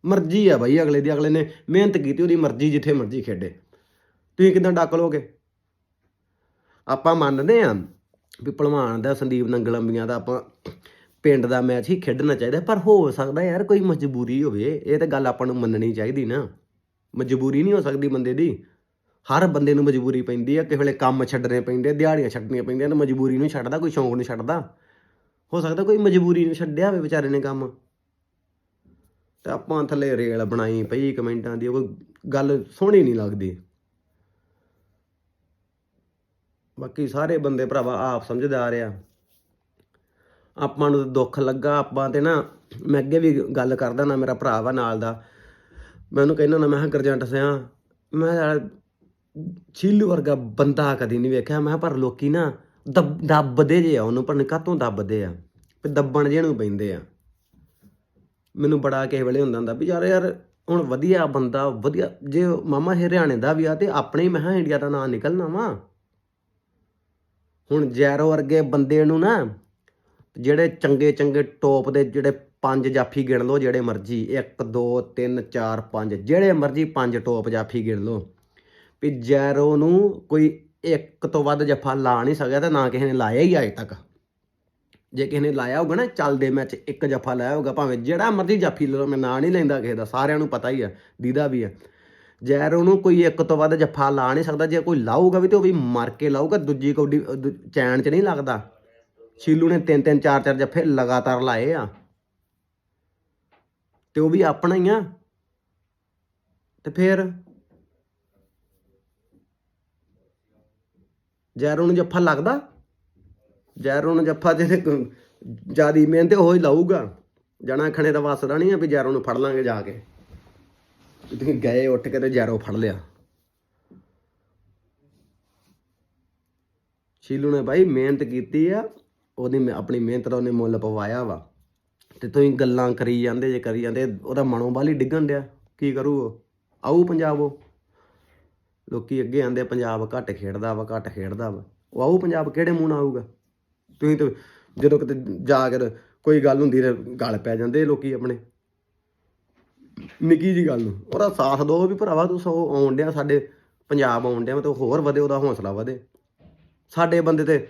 ਮਰਜ਼ੀ ਆ ਬਾਈ ਅਗਲੇ ਦੀ, ਅਗਲੇ ਨੇ ਮਿਹਨਤ ਕੀਤੀ ਉਹਦੀ ਮਰਜ਼ੀ, ਜਿੱਥੇ ਮਰਜ਼ੀ ਖੇਡੇ। ਤੁਸੀਂ ਕਿਦਾਂ ਡੱਕ ਲੋਗੇ ਆਪਾਂ ਮੰਨਦੇ ਆਂ ਵੀ ਭਲਵਾਨ ਦਾ, ਸੰਦੀਪ ਨੰਗਲ ਅੰਬੀਆਂ ਦਾ ਆਪਾਂ ਪਿੰਡ ਦਾ ਮੈਚ ਹੀ ਖੇਡਣਾ ਚਾਹੀਦਾ, ਪਰ ਹੋ ਸਕਦਾ ਯਾਰ ਕੋਈ ਮਜਬੂਰੀ ਹੋਵੇ, ਇਹ ਤਾਂ ਗੱਲ ਆਪਾਂ ਨੂੰ ਮੰਨਣੀ ਚਾਹੀਦੀ ਨਾ। ਮਜਬੂਰੀ ਨਹੀਂ ਹੋ ਸਕਦੀ ਬੰਦੇ ਦੀ। ਹਰ ਬੰਦੇ ਨੂੰ ਮਜਬੂਰੀ ਪੈਂਦੀ ਆ ਕਿਸੇ ਵੇਲੇ ਕੰਮ ਛੱਡਣੇ ਪੈਂਦੇ ਆ, ਦਿਹਾੜੀਆਂ ਛੱਡਣੀਆਂ ਪੈਂਦੀਆਂ ਤਾਂ ਮਜਬੂਰੀ ਨੂੰ ਛੱਡਦਾ ਕੋਈ ਸ਼ੌਂਕ ਨੂੰ ਛੱਡਦਾ। ਹੋ ਸਕਦਾ ਕੋਈ ਮਜਬੂਰੀ ਨੂੰ ਛੱਡਿਆ ਹੋਵੇ ਵਿਚਾਰੇ ਨੇ ਕੰਮ। ਤੇ ਆਪਾਂ ਥੱਲੇ ਰੇਲ ਬਣਾਈ ਪਈ ਕਮੈਂਟਾਂ ਦੀ ਕੋਈ ਗੱਲ ਸੋਹਣੀ ਨਹੀਂ ਲੱਗਦੀ। ਬਾਕੀ ਸਾਰੇ ਬੰਦੇ ਭਰਾਵਾ ਆਪ ਸਮਝਦਾਰ ਆ। ਆਪਾਂ ਨੂੰ ਤਾਂ ਦੁੱਖ ਲੱਗਾ ਆਪਾਂ ਤੇ ਨਾ ਮੈਂ ਅੱਗੇ ਵੀ ਗੱਲ ਕਰਦਾ ਨਾ ਮੇਰਾ ਭਰਾ ਵਾ ਨਾਲ ਦਾ। ਮੈਂ ਉਹਨੂੰ ਕਹਿੰਦਾ ਨਾ ਮੈਂ ਕਿਹਾ ਗਰਜੰਟ ਸਿਆ, ਮੈਂ ਯਾਰ ਛੀਲੂ ਵਰਗਾ ਬੰਦਾ ਕਦੀ ਨਹੀਂ ਵੇਖਿਆ। ਮੈਂ ਕਿਹਾ, ਪਰ ਲੋਕੀ ਨਾ ਦੱਬ- ਦੱਬਦੇ ਜੇ ਆ ਉਹਨੂੰ, ਪਰ ਕਾਤੋਂ ਦੱਬਦੇ ਆ? ਵੀ ਦੱਬਣ ਜੇ ਨੂੰ ਪੈਂਦੇ ਆ। ਮੈਨੂੰ ਬੜਾ ਕਿਸੇ ਵੇਲੇ ਹੁੰਦਾ ਹੁੰਦਾ ਵੀ ਯਾਰ ਯਾਰ ਹੁਣ ਵਧੀਆ ਬੰਦਾ, ਵਧੀਆ, ਜੇ ਮਾਮਾ ਹਰਿਆਣੇ ਦਾ ਵੀ ਆ ਤੇ ਆਪਣੇ ਹੀ ਮਹਾ ਇੰਡੀਆ ਦਾ ਨਾਂ ਨਿਕਲਣਾ ਵਾ। ਹੁਣ ਜੈਰੋ ਵਰਗੇ ਬੰਦੇ ਨੂੰ ਨਾ ਜਿਹੜੇ ਚੰਗੇ ਚੰਗੇ ਟੋਪ ਦੇ ਜਿਹੜੇ ਪੰਜ ਜਾਫੀ ਗਿਣ ਲਓ, ਜਿਹੜੇ ਮਰਜ਼ੀ 1 2 3 4 5 ਜਿਹੜੇ ਮਰਜ਼ੀ ਪੰਜ ਟੋਪ ਜਾਫੀ ਗਿਣ ਲਓ। ਵੀ ਜੈਰੋ ਨੂੰ ਕੋਈ ਇੱਕ ਤੋਂ ਵੱਧ ਜੱਫਾ ਲਾ ਨਹੀਂ ਸਕਿਆ ਤਾਂ ਨਾ ਕਿਸੇ ਨੇ ਲਾਇਆ ਹੀ ਅਜੇ ਤੱਕ। ਜੇ ਕਿਸੇ ਨੇ ਲਾਇਆ ਹੋਊਗਾ ਨਾ ਚੱਲਦੇ ਮੈਚ ਇੱਕ ਜੱਫਾ ਲਾਇਆ ਹੋਊਗਾ, ਭਾਵੇਂ ਜਿਹੜਾ ਮਰਜ਼ੀ ਜਾਫੀ ਲੈ ਲਓ, ਮੈਂ ਨਾਂ ਨਹੀਂ ਲੈਂਦਾ ਕਿਸੇ ਦਾ, ਸਾਰਿਆਂ ਨੂੰ ਪਤਾ ਹੀ ਆ, ਦੀਦਾ ਵੀ ਆ। ਜੈਰੋ ਨੂੰ ਕੋਈ ਇੱਕ ਤੋਂ ਵੱਧ ਜੱਫਾ ਲਾ ਨਹੀਂ ਸਕਦਾ, ਜੇ ਕੋਈ ਲਾਊਗਾ ਵੀ ਤੇ ਉਹ ਵੀ ਮਰ ਕੇ ਲਾਊਗਾ, ਦੂਜੀ ਕੌਡੀ ਚੈਨ 'ਚ ਨਹੀਂ ਲੱਗਦਾ। ਸ਼ੀਲੂ ਨੇ ਤਿੰਨ ਤਿੰਨ ਚਾਰ ਚਾਰ ਜੱਫੇ ਲਗਾਤਾਰ ਲਾਏ ਆ। ਤੇ ਉਹ ਵੀ ਆਪਣਾ ਹੀ ਆ। ਤੇ ਫਿਰ ਜੈਰੋ ਨੂੰ ਜੱਫਾ ਲੱਗਦਾ? ਜੈਰੋ ਨੂੰ ਜੱਫਾ ਜਿਹੜੇ ਜਿਆਦੀ ਮਿਹਨਤ ਉਹ ਹੀ ਲਾਊਗਾ। ਜਣਾ ਖਣੇ ਦਾ ਵਸਦਾ ਨਹੀਂ ਆ ਵੀ ਜੈਰੋ ਨੂੰ ਫੜ ਲਾਂਗੇ ਜਾ ਕੇ। ਤੁਸੀਂ ਗਏ ਉੱਠ ਕੇ ਤੇ ਜੈਰੋ ਫੜ ਲਿਆ। ਸ਼ੀਲੂ ਨੇ ਭਾਈ ਮਿਹਨਤ ਕੀਤੀ ਆ। ਉਹਦੀ ਮ- ਆਪਣੀ ਮਿਹਨਤ ਦਾ ਉਹਨੇ ਮੁੱਲ ਪਵਾਇਆ ਵਾ। ਤੇ ਤੁਸੀਂ ਗੱਲਾਂ ਕਰੀ ਜਾਂਦੇ, ਜੇ ਕਰੀ ਜਾਂਦੇ, ਉਹਦਾ ਮਨੋਂ ਬਾਲੀ ਡਿੱਗਣ ਡਿਆ। ਕੀ ਕਰੂ ਉਹ? ਆਊ ਪੰਜਾਬ ਉਹ। ਲੋਕੀ ਅੱਗੇ ਆਂਦੇ, ਪੰਜਾਬ ਘੱਟ ਖੇਡਦਾ ਵਾ, ਘੱਟ ਖੇਡਦਾ ਵਾ। ਉਹ ਆਊ ਪੰਜਾਬ, ਕਿਹੜੇ ਮੂੰਹ ਨਾਲ ਆਊਗਾ? ਤੁਸੀਂ ਤਾਂ ਜਦੋਂ ਕਿਤੇ ਜਾ ਕੇ ਕੋਈ ਗੱਲ ਹੁੰਦੀ ਤੇ ਗੱਲ ਪੈ ਜਾਂਦੇ ਲੋਕੀ ਆਪਣੇ। ਨਿੱਕੀ ਜੀ ਗੱਲ ਨੂੰ। ਉਹਦਾ ਸਾਥ ਦੋ ਵੀ ਭਰਾਵਾ, ਤੂੰ ਸੋ ਆਉਣ ਡਿਆ, ਸਾਡੇ ਪੰਜਾਬ ਆਉਣ ਡਿਆ ਤੇ ਹੋਰ ਵਧੇ, ਉਹਦਾ ਹੌਸਲਾ ਵਧੇ। ਸਾਡੇ ਬੰਦੇ ਤੇ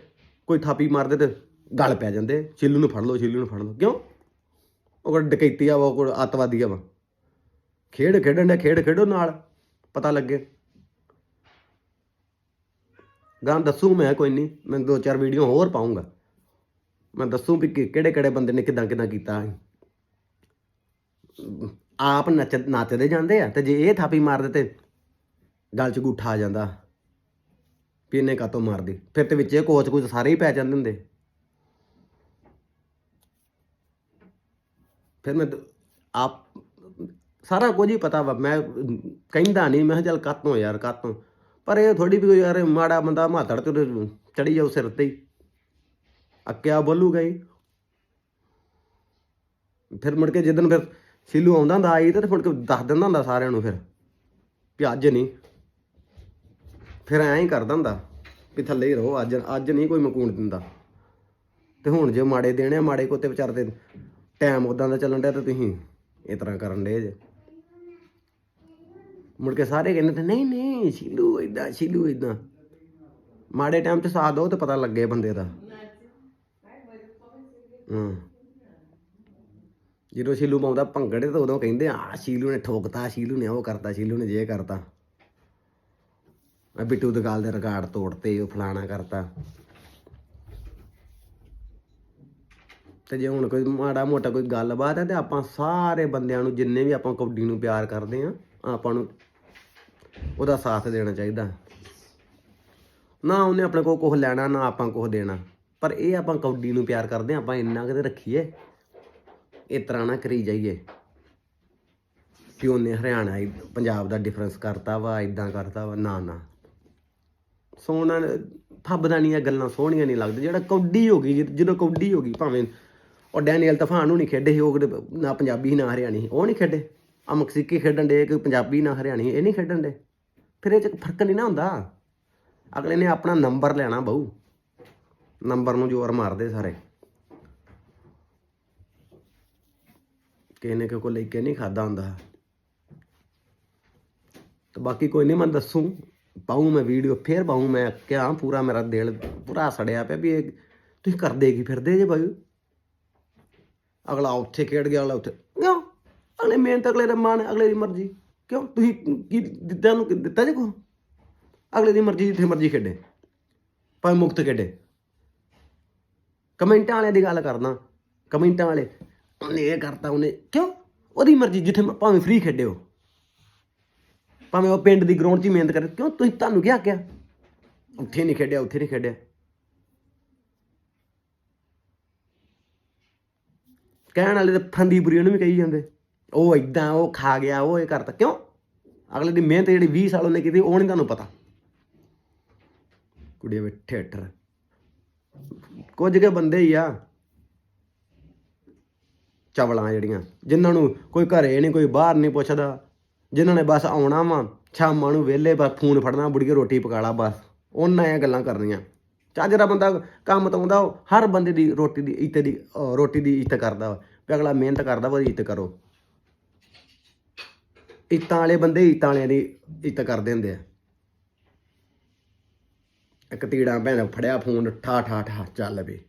ਕੋਈ ਥਾਪੀ ਮਾਰਦੇ ਤੇ ਗਲ ਪੈ ਜਾਂਦੇ, ਛਿੱਲੂ ਨੂੰ ਫੜ ਲਓ, ਛਿੱਲੂ ਨੂੰ ਫੜ ਲਓ। ਕਿਉਂ? ਉਹ ਕੋਈ ਡਕੈਤੀ ਆ ਵਾ ਉਹ ਕੋਈ ਅੱਤਵਾਦੀ ਆ ਵਾ। ਖੇਡ ਖੇਡਣ ਦੇ ਖੇਡ ਖੇਡੋ ਨਾਲ, ਪਤਾ ਲੱਗੇ। ਗਾਂ ਦੱਸੂ ਮੈਂ ਕੋਈ ਨਹੀਂ ਮੈਂ ਦੋ ਚਾਰ ਵੀਡੀਓ ਹੋਰ ਪਾਉਂਗਾ ਮੈਂ ਦੱਸੂ ਵੀ ਕਿਹੜੇ ਕਿਹੜੇ ਬੰਦੇ ਨੇ ਕਿਦਾਂ ਕਿਦਾਂ ਕੀਤਾ ਆਪ ਨੱਚ ਨੱਚਦੇ ਜਾਂਦੇ ਆ, ਤੇ ਜੇ ਇਹ ਥਾਪੀ ਮਾਰਦੇ ਤੇ ਗਲ 'ਚ ਗੂਠਾ ਆ ਜਾਂਦਾ। ਵੀ ਇਹਨੇ ਕਾਤੋਂ ਮਾਰਦੀ ਫਿਰ ਤੇ ਵਿੱਚੇ ਕੋਚ ਕੁਝ ਸਾਰੇ ਹੀ ਪੈ ਜਾਂਦੇ ਹੁੰਦੇ। ਫਿਰ ਮੈਂ ਆਪ ਸਾਰਾ ਕੁਝ ਹੀ ਪਤਾ ਵਾ। ਮੈਂ ਕਹਿੰਦਾ ਨਹੀਂ ਮੈਂ ਕਿਹਾ ਚੱਲ ਕਾਤੋਂ ਯਾਰ ਕਾਤੋਂ? ਪਰ ਇਹ ਥੋੜੀ ਵੀ ਯਾਰ ਮਾੜਾ ਬੰਦਾ ਮਾਤੜ ਤੇ ਚੜੀ ਜਾਊ ਸਿਰ ਤੇ ਅੱਕਿਆ ਬੋਲੂਗਾ ਹੀ ਫਿਰ ਮੁੜ ਕੇ ਜਿੱਦਨ ਫਿਰ ਸਿੱਲੂ ਆਉਂਦਾ ਹੁੰਦਾ ਆਈ ਤੇ ਮੁੜ ਕੇ ਦੱਸ ਦਿੰਦਾ ਹੁੰਦਾ ਸਾਰਿਆਂ ਨੂੰ ਫਿਰ ਵੀ ਅੱਜ ਨਹੀਂ ਫਿਰ ਐਂ ਹੀ ਕਰਦਾ ਹੁੰਦਾ ਵੀ ਥੱਲੇ ਹੀ ਰਹੋ ਅੱਜ ਅੱਜ ਨਹੀਂ ਕੋਈ ਮਕੂਣ ਦਿੰਦਾ। ਤੇ ਹੁਣ ਜੇ ਮਾੜੇ ਦੇਣੇ ਆ, ਮਾੜੇ ਕੋਤੇ ਵਿਚਾਰ ਟਾਈਮ ਉਦਾਂ ਦਾ ਚੱਲਣ ਡਿਆ ਤੇ ਤੁਸੀਂ ਇਸ ਤਰ੍ਹਾਂ ਕਰਨ ਦੇ ਜੇ। ਮੁੜ ਕੇ ਸਾਰੇ ਕਹਿੰਦੇ ਤੇ ਨਹੀਂ ਨਹੀਂ, ਸ਼ੀਲੂ ਇਦਾਂ ਸ਼ੀਲੂ ਇਦਾਂ ਮਾੜੇ ਟਾਈਮ 'ਚ ਸਾਥ ਦੋ ਤੇ ਪਤਾ ਲੱਗੇ ਬੰਦੇ ਦਾ। ਹਾਂ। ਜਦੋਂ ਸ਼ੀਲੂ ਪਾਉਂਦਾ ਭੰਗੜੇ ਤੇ ਉਦੋਂ ਕਹਿੰਦੇ ਆ ਸ਼ੀਲੂ ਨੇ ਠੋਕਤਾ, ਸ਼ੀਲੂ ਨੇ ਉਹ ਕਰਤਾ, ਸ਼ੀਲੂ ਨੇ ਜੇ ਕਰਤਾ। ਆ ਬਿੱਟੂ ਦਗਾਲ ਦੇ ਰਿਕਾਰਡ ਤੋੜਤੇ, ਉਹ ਫਲਾਣਾ ਕਰਤਾ। ਤੇ ਜੇ ਹੁਣ ਕੋਈ ਮਾੜਾ ਮੋਟਾ ਕੋਈ ਗੱਲਬਾਤ ਹੈ ਤੇ ਆਪਾਂ ਸਾਰੇ ਬੰਦਿਆਂ ਨੂੰ ਜਿੰਨੇ ਵੀ ਆਪਾਂ ਕਬੱਡੀ ਨੂੰ ਪਿਆਰ ਕਰਦੇ ਆ ਆਪਾਂ ਨੂੰ ਉਹਦਾ ਸਾਥ ਦੇਣਾ ਚਾਹੀਦਾ। ਨਾ ਉਹਨੇ ਆਪਣੇ ਕੋਲ ਕੁਝ ਲੈਣਾ, ਨਾ ਆਪਾਂ ਕੁਝ ਦੇਣਾ। ਪਰ ਇਹ ਆਪਾਂ ਕਬੱਡੀ ਨੂੰ ਪਿਆਰ ਕਰਦੇ ਆ ਆਪਾਂ ਇੰਨਾ ਕਿਤੇ ਰੱਖੀਏ, ਇਸ ਤਰ੍ਹਾਂ ਨਾ ਕਰੀ ਜਾਈਏ। ਕਿ ਉਹਨੇ ਹਰਿਆਣਾ ਇ- ਪੰਜਾਬ ਦਾ ਡਿਫਰੈਂਸ ਕਰਤਾ ਵਾ ਇਦਾਂ ਕਰਤਾ ਵਾ, ਨਾ ਨਾ। ਸੋਹਣਾ ਫੱਬਦਾ ਗੱਲਾਂ, ਸੋਹਣੀਆਂ ਨਹੀਂ ਲੱਗਦੀਆਂ। ਜਿਹੜਾ ਕੌਡੀ ਹੋ ਗਈ, ਜਦੋਂ ਕੌਡੀ ਹੋ ਗਈ, ਭਾਵੇਂ ਉਹ ਡੈਨੀਅਲ ਤੂਫਾਨ ਨੂੰ ਨਹੀਂ ਖੇਡੇ ਸੀ, ਉਹ ਕਿਤੇ ਨਾ ਪੰਜਾਬੀ, ਨਾ ਹਰਿਆਣੀ, ਉਹ ਨਹੀਂ ਖੇਡੇ। ਆ ਮਕਸੀਕੀ ਖੇਡਣ ਦੇ, ਕੋਈ ਪੰਜਾਬੀ, ਨਾ ਹਰਿਆਣੀ, ਇਹ ਨਹੀਂ ਖੇਡਣ ਦੇ। ਫਿਰ ਇਹ ਚ ਫ਼ਰਕ ਨਹੀਂ ਨਾ ਹੁੰਦਾ। ਅਗਲੇ ਨੇ ਆਪਣਾ ਨੰਬਰ ਲੈਣਾ ਬਹੁ। ਨੰਬਰ ਨੂੰ ਜ਼ੋਰ ਮਾਰਦੇ ਸਾਰੇ। ਕਿਸੇ ਨੇ ਕਿਸੇ ਕੋਲ ਲੈ ਕੇ ਨਹੀਂ ਖਾਦਾ ਹੁੰਦਾ। ਤੇ ਬਾਕੀ ਕੋਈ ਨਹੀਂ, ਮੈਂ ਦੱਸੂ। ਪਾਉਂ ਮੈਂ ਵੀਡੀਓ, ਫੇਰ ਪਾਉਂ ਮੈਂ ਕਿਹਾ, ਪੂਰਾ ਮੇਰਾ ਦਿਲ ਪੂਰਾ ਸੜਿਆ ਪਿਆ ਵੀ ਇਹ ਤੁਸੀਂ ਕਰਦੇ ਕੀ ਫਿਰਦੇ ਜੇ ਬਾਈ? ਅਗਲਾ ਉੱਥੇ ਖੇਡ ਗਿਆ, ਅਗਲਾ ਉੱਥੇ। ਕਿਉਂ? ਅਗਲੇ ਮਿਹਨਤ ਅਗਲੇ ਦਾ ਮਨ ਅਗਲੇ ਦੀ ਮਰਜ਼ੀ। ਕਿਉਂ? ਤੁਸੀਂ ਕੀ ਦਿੱਤਾ ਨੂੰ ਦਿੱਤਾ ਜੇ ਕੋ ਅਗਲੇ ਦੀ ਮਰਜ਼ੀ, ਜਿੱਥੇ ਮਰਜ਼ੀ ਖੇਡੇ। ਭਾਵੇਂ ਮੁਕਤ ਖੇਡੇ। ਕਮੈਂਟਾਂ ਵਾਲਿਆਂ ਦੀ ਗੱਲ ਕਰਦਾ। ਕਮੈਂਟਾਂ ਵਾਲੇ, ਉਹਨੇ ਇਹ ਕਰਤਾ, ਉਹਨੇ ਕਿਉਂ? ਉਹਦੀ ਮਰਜ਼ੀ, ਜਿੱਥੇ ਭਾਵੇਂ ਫ੍ਰੀ ਖੇਡਿਓ ਭਾਵੇਂ ਉਹ ਪਿੰਡ ਦੀ ਗਰਾਊਂਡ 'ਚ ਹੀ ਮਿਹਨਤ ਕਰੇ। ਕਿਉਂ? ਤੁਸੀਂ ਤੁਹਾਨੂੰ ਕੀ ਆਖਿਆ? ਉੱਥੇ ਨਹੀਂ ਖੇਡਿਆ, ਉੱਥੇ ਨਹੀਂ ਖੇਡਿਆ। ਕਹਿਣ ਵਾਲੇ ਤੇ ਫੰਦੀਪੁਰੀ ਉਹਨੂੰ ਵੀ ਕਹੀ ਜਾਂਦੇ। ਉਹ ਇਦਾਂ ਉਹ ਖਾ ਗਿਆ, ਉਹ ਇਹ ਕਰਤਾ। ਕਿਉਂ? ਅਗਲੇ ਦੀ ਮਿਹਨਤ ਜਿਹੜੀ 20 ਸਾਲ ਉਹਨੇ ਕੀਤੀ, ਉਹ ਨਹੀਂ ਤੁਹਾਨੂੰ ਪਤਾ। ਕੁੜੀਆਂ ਵਿੱਚ ਥੀਏਟਰ ਕੁਝ ਕੇ ਬੰਦੇ ਹੀ ਆ। ਚਵਲਾਂ ਜਿਹੜੀਆਂ, ਜਿਨ੍ਹਾਂ ਨੂੰ ਕੋਈ ਘਰੇ ਨਹੀਂ, ਕੋਈ ਬਾਹਰ ਨਹੀਂ ਪੁੱਛਦਾ। ਜਿਨ੍ਹਾਂ ਨੇ ਬਸ ਆਉਣਾ ਵਾ, ਸ਼ਾਮਾਂ ਨੂੰ ਵਿਹਲੇ, ਬਸ ਫੋਨ ਫੜਨਾ, ਬੁੜੀਏ ਰੋਟੀ ਪਕਾ ਲਾ, ਬਸ। ਉਹਨਾਂ ਇਹ ਗੱਲਾਂ ਕਰਨੀਆਂ। ਚੱਜਰਾ ਬੰਦਾ ਕੰਮ ਤੋਂ ਆਉਂਦਾ ਹਰ ਬੰਦੇ ਦੀ ਰੋਟੀ ਦੀ ਇੱਜ਼ਤ ਦੀ ਰੋਟੀ ਦੀ ਇੱਜ਼ਤ ਕਰਦਾ ਵਾ। ਅਗਲਾ ਮਿਹਨਤ ਕਰਦਾ ਵਾ ਇੱਜ਼ਤ ਕਰੋ। ਇੱਤਾਂ ਵਾਲੇ ਬੰਦੇ ਇੱਤਾਂ ਵਾਲਿਆਂ ਦੀ ਇੱਜ਼ਤ ਕਰਦੇ ਹੁੰਦੇ ਆ। ਇੱਕ ਤੀੜਾ ਭੈਣ ਫੜਿਆ, ਫੋਨ ਠਾ ਠਾ ਠਾ ਚੱਲ ਵੀ